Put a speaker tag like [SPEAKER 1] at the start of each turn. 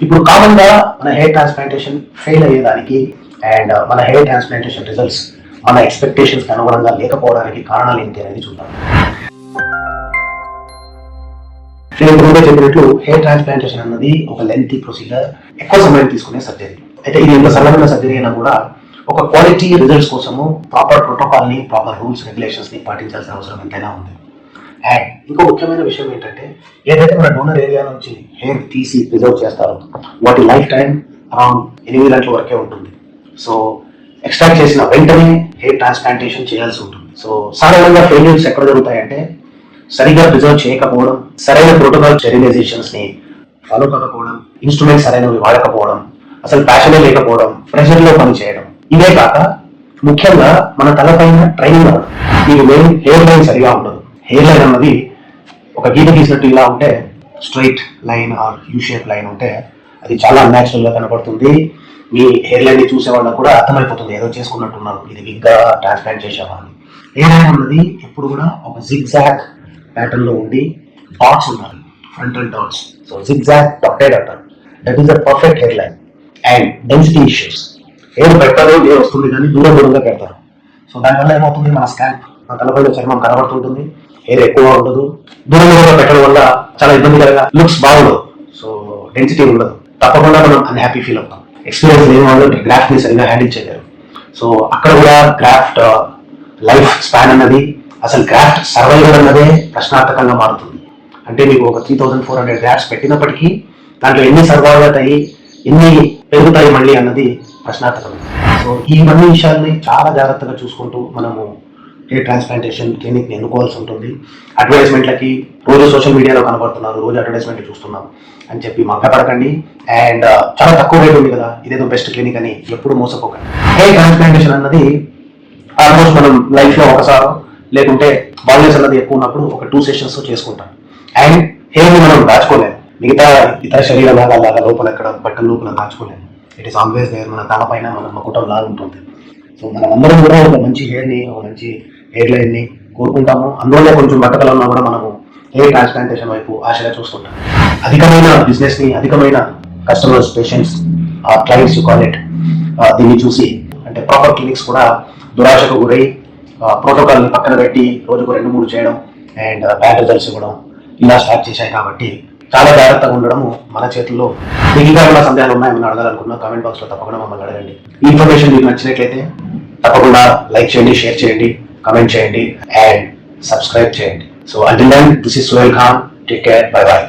[SPEAKER 1] ఇప్పుడు కామన్గా మన హెయిర్ ట్రాన్స్ప్లాంటేషన్ ఫెయిల్ అయ్యేదానికి అండ్ uh, మన హెయిర్ ట్రాన్స్ప్లాంటేషన్ రిజల్ట్స్ మన ఎక్స్పెక్టేషన్స్కి అనుగుణంగా లేకపోవడానికి కారణాలు ఏంటి అనేది చూద్దాం. నేను ముందే చెప్పినట్లు హెయిర్ ట్రాన్స్ప్లాంటేషన్ అన్నది ఒక లెంతీ ప్రొసీజర్ ఎక్కువ సమయం తీసుకునే సర్జరీ అయితే ఇది ఎంత సరళమైన సర్జరీ అయినా కూడా ఒక క్వాలిటీ రిజల్ట్స్ కోసము ప్రాపర్ ప్రోటోకాల్ని ప్రాపర్ రూల్స్ రెగ్యులేషన్స్ని పాటించాల్సిన అవసరం ఎంతైనా ఉంది. అండ్ ఇంకో ముఖ్యమైన విషయం ఏంటంటే ఏదైతే మన డోనర్ ఏరియా నుంచి హెయిర్ తీసి ప్రిజర్వ్ చేస్తారో వాటి లైఫ్ టైం అరౌండ్ ఎనిమిది గంటల వరకే ఉంటుంది. సో ఎక్స్ట్రాక్ట్ చేసిన వెంటనే హెయిర్ ట్రాన్స్ప్లాంటేషన్ చేయాల్సి ఉంటుంది. సో సాధారణంగా ఫెయిల్యూర్స్ ఎక్కడ జరుగుతాయంటే సరిగ్గా ప్రిజర్వ్ చేయకపోవడం సరైన ప్రోటోకాల్ స్టెరిలైజేషన్స్ని ఫాలో కాకపోవడం ఇన్స్ట్రుమెంట్స్ సరైనవి వాడకపోవడం అసలు ప్యాషనే లేకపోవడం ప్రెషర్లో పని చేయడం. ఇవే కాక ముఖ్యంగా మన తలపైన ట్రైనింగ్ ఇవి ఈ మెయిన్ హెయిర్ లైన్ సరిగా ఉండదు హెయిర్ లైన్ అన్నది ఒక గీత గీసినట్టు ఇలా ఉంటే straight line or U shape line ఉంటే అది చాలా న్యాచురల్గా కనబడుతుంది మీ హెయిర్ లైన్ని చూసే వాళ్ళకి కూడా అర్థమైపోతుంది ఏదో చేసుకున్నట్టున్నారు. ఇది విగ్గా ట్రాన్స్ప్లాంట్ చేసేవాళ్ళు హెయిర్ లైన్ అన్నది ఎప్పుడు కూడా ఒక జిగ్ జాగ్ ఉండి డాట్స్ ఉండాలి frontal dots so zig zag dotted అంటారు. That is the perfect hair line and density issues hair పెట్టరు హెయిర్ వస్తుంది కానీ దూరం దూరంగా పెడతారు. సో దానివల్ల ఏమవుతుంది? మన స్కాల్ప్ మన తలపైన చర్మం కనబడుతుంటుంది. హెయిర్ ఎక్కువ ఉండదు. దూరం దూరంగా పెట్టడం వల్ల చాలా ఇబ్బందికరంగా లుక్స్ బాగుండదు సో డెన్సిటీ ఉండదు. తప్పకుండా మనం అన్హ్యాపీ ఫీల్ అవుతాం. ఎక్స్పీరియన్స్ లేని వాళ్ళు గ్రాఫ్ట్ని సరిగ్గా హ్యాండిల్ చేయలేరు. సో అక్కడ కూడా క్రాఫ్ట్ లైఫ్ స్పాన్ అన్నది అసలు క్రాఫ్ట్ సర్వైవల్ అన్నదే ప్రశ్నార్థకంగా మారుతుంది. అంటే మీకు ఒక three thousand four hundred grafts పెట్టినప్పటికీ దాంట్లో ఎన్ని సర్వైవ్ అవుతాయి ఎన్ని పెరుగుతాయి మళ్ళీ అన్నది ప్రశ్నార్థకం సో ఈ ఇవన్నీ విషయాల్ని చాలా జాగ్రత్తగా చూసుకుంటూ మనము హెయిర్ ట్రాన్స్ప్లాంటేషన్ క్లినిక్ని ఎన్నుకోవాల్సి ఉంటుంది. అడ్వర్టైజ్మెంట్లకి రోజు సోషల్ మీడియాలో కనబడుతున్నారు. రోజు అడ్వర్టైజ్మెంట్ చూస్తున్నాం అని చెప్పి మగ్గపడకండి అండ్ uh, చాలా తక్కువ రేట్ ఉంది కదా. ఇదేదో బెస్ట్ క్లినిక్ అని ఎప్పుడు మోసపోకండి. హెయిర్ ట్రాన్స్ప్లాంటేషన్ అన్నది ఆల్మోస్ట్ మనం లైఫ్లో ఒకసారి లేకుంటే బాల్నెస్ అన్నది ఎక్కువ ఉన్నప్పుడు ఒక టూ సెషన్స్ చేసుకుంటాం. అండ్ హెయిర్ని మనం దాచుకోలేము మిగతా ఇతర శరీర భాగాల లాగా లోపల ఎక్కడ బట్టల లోపల దాచుకోలేము ఇట్ ఈస్ ఆల్వేస్ దేర్ మన తలపైన మన మకుటం లాగా ఉంటుంది సో మనం అందరం కూడా ఒక మంచి హెయిర్ని ఒక మంచి ఎయిర్లైన్ని ని కోరుకుంటాము. అందువల్ల కొంచెం బట్టకలు ఉన్నా కూడా మనము హెయిర్ ట్రాన్స్ప్లాంటేషన్ వైపు ఆశగా చూస్తుంటాం. అధికమైన బిజినెస్ని అధికమైన customers patients clients call it దీన్ని చూసి అంటే ప్రాపర్ క్లినిక్స్ కూడా దురాశకు గురై ప్రోటోకాల్ని పక్కన పెట్టి రోజుకు రెండు మూడు చేయడం అండ్ బ్యాడ్ రిజల్ట్స్ ఇవ్వడం ఇలా స్టార్ట్ చేశాయి కాబట్టి చాలా జాగ్రత్తగా ఉండడము మన చేతుల్లో. మీకు ఇంకా ఏమైనా సందేహాలు ఉన్నాయని అడగాలనుకున్నా కామెంట్ బాక్స్లో తప్పకుండా మమ్మల్ని అడగండి. ఈ ఇన్ఫర్మేషన్ మీకు నచ్చినట్లయితే తప్పకుండా లైక్ చేయండి షేర్ చేయండి. కమెంట్ చేయండి అండ్ సబ్స్క్రైబ్ చేయండి so until then this is Suhail Khan take care bye bye